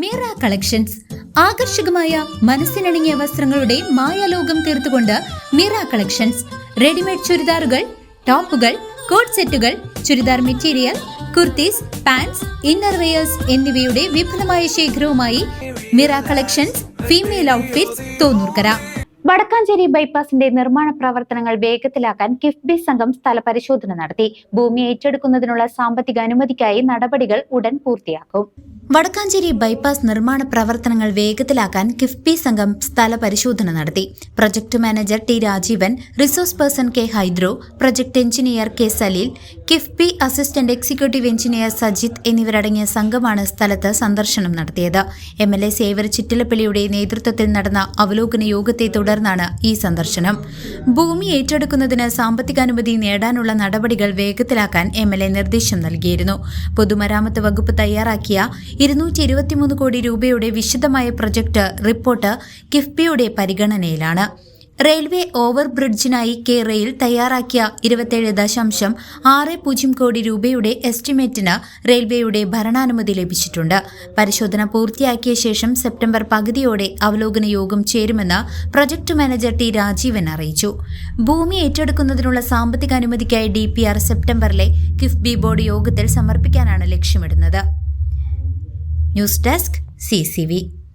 Meera collections. ആകർഷകമായ മനസ്സിനണിഞ്ഞ വസ്ത്രങ്ങളുടെ മായാലോകം തീർത്തുകൊണ്ട് മീറ കളക്ഷൻസ്. റെഡിമെയ്ഡ് ചുരിദാറുകൾ ടോപ്പുകൾ കോട്ട് സെറ്റുകൾ churidar material kurtis pants innerwears എന്നിവയുടെ വിപുലമായ ശേഖരവുമായി Mira collections female outfits Thonnurkkara. Vadakkanchery ബൈപ്പാസിന്റെ നിർമ്മാണ പ്രവർത്തനങ്ങൾ വേഗത്തിലാക്കാൻ കിഫ്ബി സംഘം സ്ഥല പരിശോധന നടത്തി. ഭൂമി ഏറ്റെടുക്കുന്നതിനുള്ള സാമ്പത്തിക അനുമതിക്കായി നടപടികൾ ഉടൻ പൂർത്തിയാക്കും. വടക്കാഞ്ചേരി ബൈപ്പാസ് നിർമ്മാണ പ്രവർത്തനങ്ങൾ വേഗത്തിലാക്കാൻ കിഫ്ബി സംഘം സ്ഥല പരിശോധന നടത്തി. Project manager T Rajeevan resource person K ഹൈദ്രോ project engineer K Saleel KIIFB assistant executive engineer Sajith എന്നിവരടങ്ങിയ സംഘമാണ് സ്ഥലത്ത് സന്ദർശനം നടത്തിയത്. എം എൽ എ സേവർ ചിറ്റിലപ്പള്ളിയുടെ നേതൃത്വത്തിൽ നടന്ന അവലോകന യോഗത്തെ തുടർന്നാണ് ഈ സന്ദർശനം. ഭൂമി ഏറ്റെടുക്കുന്നതിന് സാമ്പത്തികാനുമതി നേടാനുള്ള നടപടികൾ വേഗത്തിലാക്കാൻ എം എൽ എ നിർദ്ദേശം നൽകിയിരുന്നു. പൊതുമരാമത്ത് വകുപ്പ് തയ്യാറാക്കിയ ഇരുന്നൂറ്റി ഇരുപത്തിമൂന്ന് കോടി രൂപയുടെ വിശദമായ പ്രൊജക്ട് റിപ്പോർട്ട് കിഫ്ബിയുടെ പരിഗണനയിലാണ്. റെയിൽവേ ഓവർ ബ്രിഡ്ജിനായി കേരയിൽ തയ്യാറാക്കിയ ഇരുപത്തേഴ് ദശാംശം ആറ് പൂജ്യം കോടി രൂപയുടെ എസ്റ്റിമേറ്റിന് റെയിൽവേയുടെ ഭരണാനുമതി ലഭിച്ചിട്ടുണ്ട്. പരിശോധന പൂർത്തിയാക്കിയ ശേഷം സെപ്റ്റംബർ പകുതിയോടെ അവലോകന യോഗം ചേരുമെന്ന് പ്രൊജക്ട് മാനേജർ ടി രാജീവൻ അറിയിച്ചു. ഭൂമി ഏറ്റെടുക്കുന്നതിനുള്ള സാമ്പത്തിക അനുമതിക്കായി ഡി സെപ്റ്റംബറിലെ കിഫ്ബി ബോർഡ് യോഗത്തിൽ സമർപ്പിക്കാനാണ് ലക്ഷ്യമിടുന്നത്. News desk C